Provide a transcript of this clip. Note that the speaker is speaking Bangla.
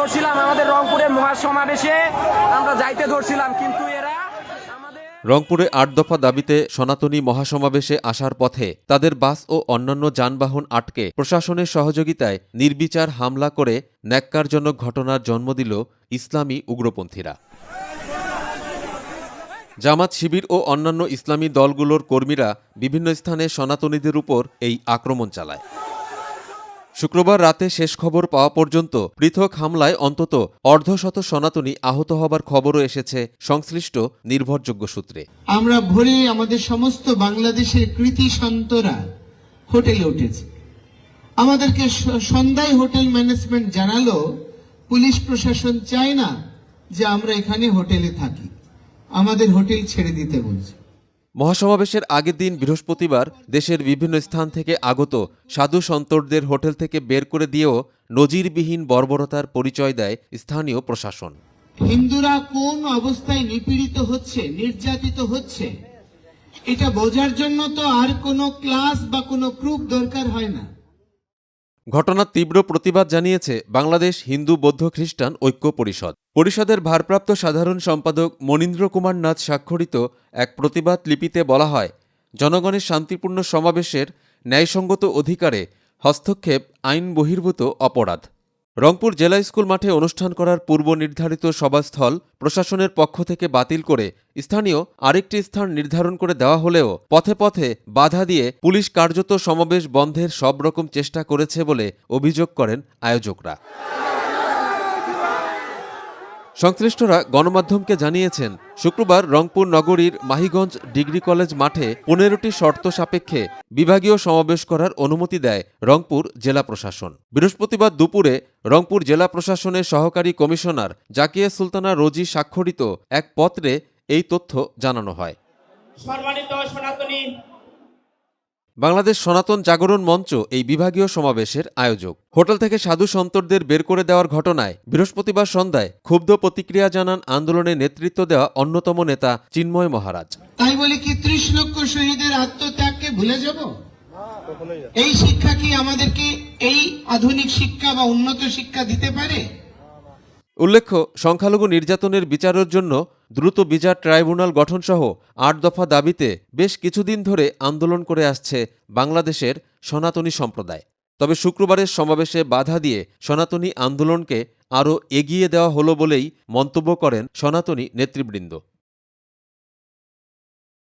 ধরছিলাম আমাদের রংপুরের মহাসমাবেশে। আমরা যাইতে ধরছিলাম, কিন্তু এরা রংপুরে আট দফা দাবিতে সনাতনী মহাসমাবেশে আসার পথে তাদের বাস ও অন্যান্য যানবাহন আটকে। প্রশাসনের সহযোগিতায় নির্বিচার হামলা করে ন্যাক্কারজনক ঘটনার জন্ম দিল ইসলামী উগ্রপন্থীরা। জামাত শিবির ও অন্যান্য ইসলামী দলগুলোর কর্মীরা বিভিন্ন স্থানে সনাতনীদের উপর এই আক্রমণ চালায়। শুক্রবার রাতে শেষ খবর পাওয়া পর্যন্ত পৃথক হামলায় অন্তত অর্ধশত সনাতনী আহত হবার খবরও এসেছে সংশ্লিষ্ট নির্ভরযোগ্য সূত্রে। আমরা ভোরে আমাদের সমস্ত বাংলাদেশের কৃতি সন্তরা হোটেলে উঠেছে। আমাদেরকে সন্ধ্যায় হোটেল ম্যানেজমেন্ট জানালো, পুলিশ প্রশাসন চায় না যে আমরা এখানে হোটেলে থাকি। আমাদের হোটেল ছেড়ে দিতে বলছে। মহাসমাবেশের আগের দিন বৃহস্পতিবার দেশের বিভিন্ন স্থান থেকে আগত সাধু সন্তরদের হোটেল থেকে বের করে দিয়েও নজিরবিহীন বর্বরতার পরিচয় দেয় স্থানীয় প্রশাসন। হিন্দুরা কোন অবস্থায় নিপীড়িত হচ্ছে, নির্যাতিত হচ্ছে, এটা বোঝার জন্য তো আর কোনো ক্লাস বা কোনো প্রুফ দরকার হয় না। ঘটনার তীব্র প্রতিবাদ জানিয়েছে বাংলাদেশ হিন্দু বৌদ্ধ খ্রিস্টান ঐক্য পরিষদ। পরিষদের ভারপ্রাপ্ত সাধারণ সম্পাদক মনীন্দ্র কুমার নাথ স্বাক্ষরিত এক প্রতিবাদ লিপিতে বলা হয়, জনগণের শান্তিপূর্ণ সমাবেশের ন্যায়সঙ্গত অধিকারে হস্তক্ষেপ আইন বহির্ভূত অপরাধ। রংপুর জেলা স্কুল মাঠে অনুষ্ঠান করার পূর্ব নির্ধারিত সভাস্থল প্রশাসনের পক্ষ থেকে বাতিল করে স্থানীয় আরেকটি স্থান নির্ধারণ করে দেওয়া হলেও পথে পথে বাধা দিয়ে পুলিশ কার্যত সমাবেশ বন্ধের সব রকম চেষ্টা করেছে বলে অভিযোগ করেন আয়োজকরা। সংশ্লিষ্টরা গণমাধ্যমকে জানিয়েছেন, শুক্রবার রংপুর নগরীর মাহিগঞ্জ ডিগ্রি কলেজ মাঠে পনেরোটি শর্ত সাপেক্ষে বিভাগীয় সমাবেশ করার অনুমতি দেয় রংপুর জেলা প্রশাসন। বৃহস্পতিবার দুপুরে রংপুর জেলা প্রশাসনের সহকারী কমিশনার জাকিয়া সুলতানা রোজি স্বাক্ষরিত এক পত্রে এই তথ্য জানানো হয়। বাংলাদেশ সনাতন জাগরণ মঞ্চ এই বিভাগীয় সমাবেশের আয়োজক। হোটেল থেকে সাধু সন্তরদের বের করে দেওয়ার ঘটনায় বৃহস্পতিবার সন্ধ্যায় ক্ষুব্ধ প্রতিক্রিয়া জানান আন্দোলনে নেতৃত্ব দেওয়া অন্যতম নেতা চিন্ময় মহারাজ। তাই বলে কি ত্রিশ লক্ষ শহীদের আত্মত্যাগকে ভুলে যাব? এই শিক্ষা কি আমাদেরকে এই আধুনিক শিক্ষা বা উন্নত শিক্ষা দিতে পারে? উল্লেখ্য সংখ্যালঘু নির্যাতনের বিচারের জন্য দ্রুত বিচার ট্রাইব্যুনাল গঠনসহ আট দফা দাবিতে বেশ কিছুদিন ধরে আন্দোলন করে আসছে বাংলাদেশের সনাতনী সম্প্রদায়। তবে শুক্রবারের সমাবেশে বাধা দিয়ে সনাতনী আন্দোলনকে আরও এগিয়ে দেওয়া হলো বলেই মন্তব্য করেন সনাতনী নেতৃবৃন্দ।